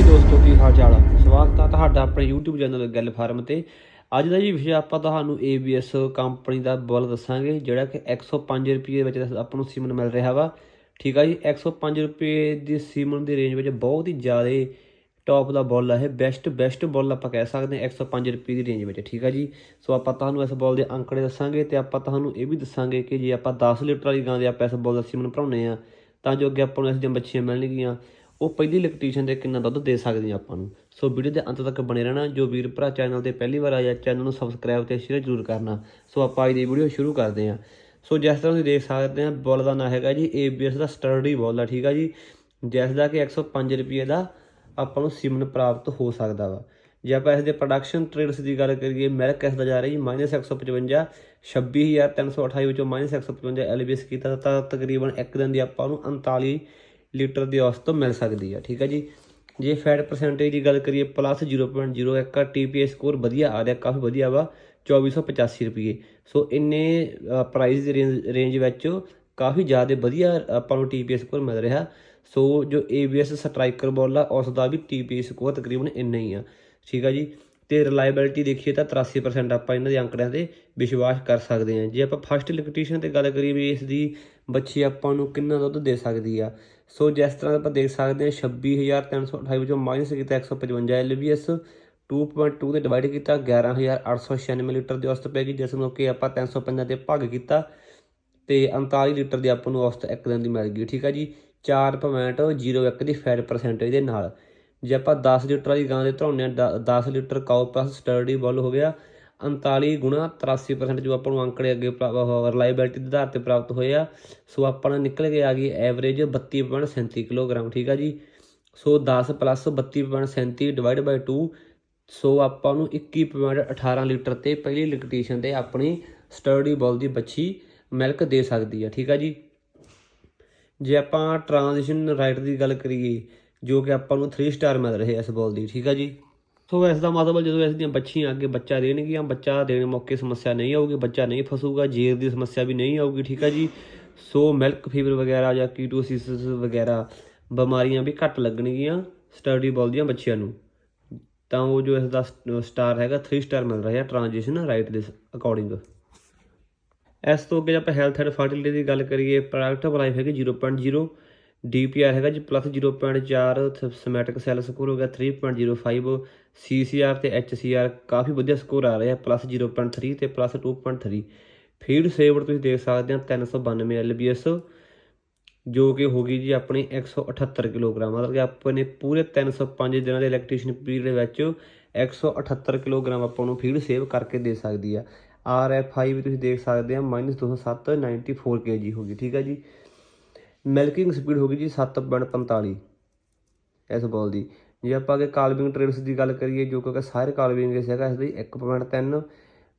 ਜੀ ਦੋਸਤੋ, ਕੀ ਹਾਲ ਚਾਲ ਸਵਾਗਤ ਆ ਤੁਹਾਡਾ ਆਪਣੇ YouTube ਚੈਨਲ ਗੱਲ ਫਾਰਮ ਤੇ। ਅੱਜ ਦਾ ਜੀ ਵਿਸ਼ਾ ਆਪਾਂ ਤੁਹਾਨੂੰ ABS ਕੰਪਨੀ ਦਾ ਬੁੱਲ ਦੱਸਾਂਗੇ, ਜਿਹੜਾ ਕਿ 105 ਰੁਪਏ ਵਿੱਚ ਆਪਾਂ ਨੂੰ ਸੀਮਨ ਮਿਲ ਰਿਹਾ ਵਾ। ਠੀਕ ਆ ਜੀ 105 ਰੁਪਏ ਦੀ ਸੀਮਨ ਦੀ ਰੇਂਜ ਵਿੱਚ ਬਹੁਤ ਹੀ ਜ਼ਿਆਦਾ ਟੌਪ ਦਾ ਬੋਲ ਹੈ ਇਹ ਬੈਸਟ ਬੈਸਟ ਬੋਲ ਆਪਾਂ ਕਹਿ ਸਕਦੇ ਹਾਂ 105 ਰੁਪਏ ਦੀ ਰੇਂਜ ਵਿੱਚ, ਠੀਕ ਆ ਜੀ। ਸੋ ਆਪਾਂ ਤੁਹਾਨੂੰ ਇਸ ਬੋਲ ਦੇ ਅੰਕੜੇ ਦੱਸਾਂਗੇ ਤੇ ਆਪਾਂ ਤੁਹਾਨੂੰ ਇਹ ਵੀ ਦੱਸਾਂਗੇ ਕਿ ਜੇ ਆਪਾਂ 10 ਲੀਟਰ ਵਾਲੀ ਗਾਂ ਦੇ ਆਪਾਂ ਇਸ ਬੋਲ ਦਾ ਸੀਮਨ ਭਰਾਉਨੇ ਆ ਤਾਂ ਜੋ ਅੱਗੇ ਆਪਾਂ ਨੂੰ ਇਸ ਦੀਆਂ ਬੱਚੀਆਂ ਮਿਲਣਗੀਆਂ। ਉਹ ਪਹਿਲੀ ਇਲੈਕਟ੍ਰੀਸ਼ੀਅਨ ਦੇ ਕਿੰਨਾ ਦੁੱਧ ਦੇ ਸਕਦੀਆਂ ਆਪਾਂ ਨੂੰ। ਸੋ ਵੀਡੀਓ ਦੇ ਅੰਤ ਤੱਕ ਬਣੇ ਰਹਿਣਾ, ਜੋ ਵੀਰ ਭਰਾ ਚੈਨਲ ਤੇ ਪਹਿਲੀ ਵਾਰ ਆਇਆ ਚੈਨਲ ਨੂੰ ਸਬਸਕ੍ਰਾਈਬ ਤੇ ਸ਼ੇਅਰ ਜ਼ਰੂਰ ਕਰਨਾ। ਸੋ ਆਪਾਂ ਅੱਜ ਦੀ ਵੀਡੀਓ ਸ਼ੁਰੂ ਕਰਦੇ ਹਾਂ। ਸੋ ਜਿਸ ਤਰ੍ਹਾਂ ਤੁਸੀਂ ਦੇਖ ਸਕਦੇ ਆ ਬੋਲ ਦਾ ਨਾਂ ਹੈਗਾ ਜੀ ABS ਦਾ ਸਟਰਡੀ ਬੋਲ ਆ ਠੀਕ ਆ ਜੀ? ਜਿਸ ਦਾ ਕਿ 105 ਰੁਪਏ ਦਾ ਆਪਾਂ ਨੂੰ ਸਿਮਨ ਪ੍ਰਾਪਤ ਹੋ ਸਕਦਾ ਵਾ। ਜੇ ਆਪਾਂ ਇਸ ਦੇ ਪ੍ਰੋਡਕਸ਼ਨ ਟ੍ਰੇਡਸ ਦੀ ਗੱਲ ਕਰੀਏ ਮਿਲਕ ਇਸ ਦਾ ਜਾ ਰਿਹਾ ਰਹੀ -155 26328 ਵਿੱਚੋਂ -155 ਐਲਬੀਐਸ ਕੀਤਾ, ਤਾਂ ਤਕਰੀਬਨ ਇੱਕ ਦਿਨ ਦੀ ਆਪਾਂ ਨੂੰ 39 ਲੀਟਰ ਦੀ ਔਸਤ ਮਿਲ ਸਕਦੀ ਆ, ਠੀਕ ਹੈ ਜੀ? ਜੇ ਫੈਟ ਪਰਸੈਂਟੇਜ ਦੀ ਗੱਲ ਕਰੀਏ ਪਲੱਸ 0.01 ਆ ਟੀਪੀਏ ਸਕੋਰ ਵਧੀਆ ਆ ਰਿਹਾ, ਕਾਫੀ ਵਧੀਆ ਵਾ 2485 ਰੁਪਏ। ਸੋ ਇੰਨੇ ਪ੍ਰਾਈਸ ਦੀ ਰੇਂਜ ਵਿੱਚ ਕਾਫੀ ਜ਼ਿਆਦਾ ਵਧੀਆ, ਆਪਾਂ ਨੂੰ ਟੀਪੀਏ ਸਕੋਰ ਮਿਲ ਰਿਹਾ। ਸੋ ਜੋ ABS ਸਟ੍ਰਾਈਕਰ ਬੋਲ ਆ ਉਸ ਦਾ ਵੀ TPS ਸਕੋਰ ਤਕਰੀਬਨ ਇੰਨਾ ਹੀ ਆ, ਠੀਕ ਆ ਜੀ? ਤੇ ਰਿਲਾਇਬਿਲਟੀ ਦੇਖੀਏ ਤਾਂ 83% ਆਪਾਂ ਇਹਨਾਂ ਦੇ ਅੰਕੜਿਆਂ ਤੇ ਵਿਸ਼ਵਾਸ ਕਰ ਸਕਦੇ ਹਾਂ ਜੇ ਆਪਾਂ ਫਸਟ ਇਲੈਕਟ੍ਰੀਸ਼ੀਅਨ ਤੇ ਗੱਲ ਕਰੀਏ ਵੀ ਇਸ ਦੀ ਬੱਚੀ ਆਪਾਂ ਨੂੰ ਕਿੰਨਾ ਦੁੱਧ ਦੇ ਸਕਦੀ ਆ ਸੋ ਜਿਸ ਤਰ੍ਹਾਂ ਆਪਾਂ ਦੇਖ ਸਕਦੇ ਹਾਂ 26328 ਵਿੱਚੋਂ ਮਾਈਨਸ ਕੀਤਾ 155 LBS 2.2 ਤੇ ਡਿਵਾਈਡ ਕੀਤਾ 11896 ਲੀਟਰ ਦੀ ਔਸਤ ਪੈ ਗਈ, ਜਿਸ ਨੂੰ ਕਿ ਆਪਾਂ 350 ਤੇ ਭਾਗ ਕੀਤਾ ਤੇ 39 ਲੀਟਰ ਦੀ ਆਪਾਂ ਨੂੰ ਔਸਤ ਇੱਕ ਦਿਨ ਦੀ ਮਿਲ ਗਈ, ਠੀਕ ਹੈ ਜੀ? 4.01 ਦੀ ਫੈਟ ਪਰਸੈਂਟੇਜ ਦੇ ਨਾਲ। ਜੇ ਆਪਾਂ 10 ਲੀਟਰ ਵਾਲੀ ਗਾਂ ਦੇ ਧਰਾਉਂਦੇ ਆ 10 litre cow plus sturdy bull ਹੋ ਗਿਆ 39 ਗੁਣਾ 83% ਜੋ ਆਪਾਂ ਨੂੰ ਅੰਕੜੇ ਅੱਗੇ ਰਿਲਾਇਬਿਲਿਟੀ ਦੇ ਆਧਾਰ ਤੇ ਪ੍ਰਾਪਤ ਹੋਏ ਆ। ਸੋ ਆਪਾਂ ਨੂੰ ਨਿਕਲ ਕੇ ਆ ਗਈ ਐਵਰੇਜ 32.37 ਕਿਲੋਗ੍ਰਾਮ, ਠੀਕ ਆ ਜੀ? ਸੋ 10 ਪਲੱਸ 32.37 ਡਿਵਾਈਡ ਬਾਈ 2 ਸੋ ਆਪਾਂ ਨੂੰ 21.18 ਲੀਟਰ ਤੇ ਪਹਿਲੀ ਲਿਕਟੇਸ਼ਨ ਤੇ ਆਪਣੀ ਸਟਰਡੀ ਬੋਲ ਦੀ ਬੱਚੀ ਮਿਲਕ ਦੇ ਸਕਦੀ ਆ, ਠੀਕ ਆ ਜੀ? ਜੇ ਆਪਾਂ ਟ੍ਰਾਂਜੀਸ਼ਨ ਰਾਈਟ ਦੀ ਗੱਲ ਕਰੀਏ, ਜੋ ਕਿ ਆਪਾਂ ਨੂੰ 3 ਸਟਾਰ ਮਿਲ ਰਹੇ ਇਸ ਬੋਲ ਦੀ, ਠੀਕ ਆ ਜੀ? ਸੋ ਇਸ ਦਾ ਮਤਲਬ ਜਦੋਂ ਇਸ ਦੀਆਂ ਬੱਚੀਆਂ ਅੱਗੇ ਬੱਚਾ ਦੇਣਗੀਆਂ, ਬੱਚਾ ਦੇਣ ਮੌਕੇ ਸਮੱਸਿਆ ਨਹੀਂ ਆਊਗੀ, ਬੱਚਾ ਨਹੀਂ ਫਸੂਗਾ ਜੇਰ ਦੀ ਸਮੱਸਿਆ ਵੀ ਨਹੀਂ ਆਊਗੀ, ਠੀਕ ਹੈ ਜੀ? ਸੋ ਮਿਲਕ ਫੀਵਰ ਵਗੈਰਾ ਜਾਂ ਕੀਟੋਸਿਸ ਵਗੈਰਾ ਬਿਮਾਰੀਆਂ ਵੀ ਘੱਟ ਲੱਗਣਗੀਆਂ ਸਟਰਡੀ ਬੋਲ ਦੀਆਂ ਬੱਚਿਆਂ ਨੂੰ। ਤਾਂ ਉਹ ਜੋ ਇਸ ਦਾ ਸਟਾਰ ਹੈਗਾ 3 ਸਟਾਰ ਮਿਲ ਰਿਹਾ ਟ੍ਰਾਂਜੀਸ਼ਨ ਰਾਈਟ ਦੇ ਅਕੋਰਡਿੰਗ ਇਸ ਤੋਂ ਅੱਗੇ ਜੇ ਆਪਾਂ ਹੈਲਥ ਐਂਡ ਫਰਟੀਲਿਟੀ ਦੀ ਗੱਲ ਕਰੀਏ ਪ੍ਰੋਡਕਟ ਲਾਈਫ ਹੈਗੀ 0.0 ਡੀਪੀਆਰ ਹੈਗਾ ਜੀ ਪਲੱਸ 0.4 ਸਮੈਟਿਕ ਸੈੱਲ ਸਕੋਰ ਹੋ ਗਿਆ 3.05 ਸੀਸੀਆਰ ਤੇ ਐਚਸੀਆਰ ਕਾਫੀ ਵਧੀਆ ਸਕੋਰ ਆ ਰਿਹਾ ਪਲੱਸ 0.3 ਤੇ ਪਲੱਸ 2.3 ਫੀਡ ਸੇਵਡ ਤੁਸੀਂ ਦੇਖ ਸਕਦੇ ਹੋ 392 ਐਲਬੀਐਸ ਜੋ ਕਿ ਹੋ ਗਈ ਜੀ ਆਪਣੀ 178 ਕਿਲੋਗ੍ਰਾਮ, ਮਤਲਬ ਕਿ ਆਪਣੇ ਪੂਰੇ 305 ਦਿਨਾਂ ਦੇ ਇਲੈਕਟ੍ਰੀਸ਼ਨ ਪੀਰੀਅਡ ਵਿੱਚ 178 ਕਿਲੋਗ੍ਰਾਮ ਆਪਾਂ ਨੂੰ ਫੀਡ ਸੇਵ ਕਰਕੇ ਦੇ ਸਕਦੀ ਆ। ਆਰ ਐਫ ਆਈ ਵੀ ਤੁਸੀਂ ਦੇਖ ਸਕਦੇ ਆ -207 94 kg ਹੋ ਗਈ, ਠੀਕ ਹੈ ਜੀ। ਮਿਲਕਿੰਗ ਸਪੀਡ ਹੋ ਗਈ ਜੀ 7.45 ਇਸ ਬੋਲ ਦੀ। ਜੇ ਆਪਾਂ ਅਗੇ ਕਾਲਵਿੰਗ ਟ੍ਰੇਡਸ ਦੀ ਗੱਲ ਕਰੀਏ, ਜੋ ਕਿ ਸਾਰੇ ਕਾਲਵਿੰਗ ਇਸ ਹੈਗਾ ਇਸ ਦੀ 1.3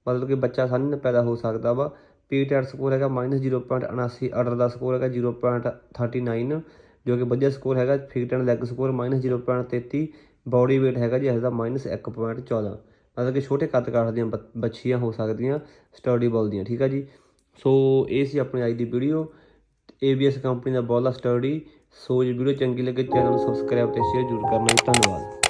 ਮਤਲਬ ਕਿ ਬੱਚਾ ਆਸਾਨੀ ਨਾਲ ਪੈਦਾ ਹੋ ਸਕਦਾ ਵਾ। ਪੀ ਟੈਟ ਸਕੋਰ ਹੈਗਾ -0.79 ਆਰਡਰ ਦਾ ਸਕੋਰ ਹੈਗਾ 0.39 ਜੋ ਕਿ ਵਧੀਆ ਸਕੋਰ ਹੈਗਾ। Fit and leg score -0.33 body weight ਹੈਗਾ ਜੀ ਇਸ ਦਾ -1.14 ਮਤਲਬ ਕਿ ਛੋਟੇ ਕੱਦ ਕਾਠ ਦੀਆਂ ਬ- ਬੱਚੀਆਂ ਹੋ ਸਕਦੀਆਂ ਸਟੱਡੀ ਬੋਲ ਦੀਆਂ, ਠੀਕ ਆ ਜੀ? ਸੋ ਇਹ ਸੀ ਆਪਣੀ ਅੱਜ ਦੀ ਵੀਡੀਓ ABS ਕੰਪਨੀ ਦਾ ਬੋਲ ਸਟੱਡੀ ਸਟਰਡੀ ਸੋ ਜੇ ਵੀਡੀਓ ਚੰਗੀ ਲੱਗੇ ਚੈਨਲ ਨੂੰ ਸਬਸਕ੍ਰਾਈਬ ਤੇ ਸ਼ੇਅਰ ਜ਼ਰੂਰ ਕਰਨਾ ਜੀ, ਧੰਨਵਾਦ।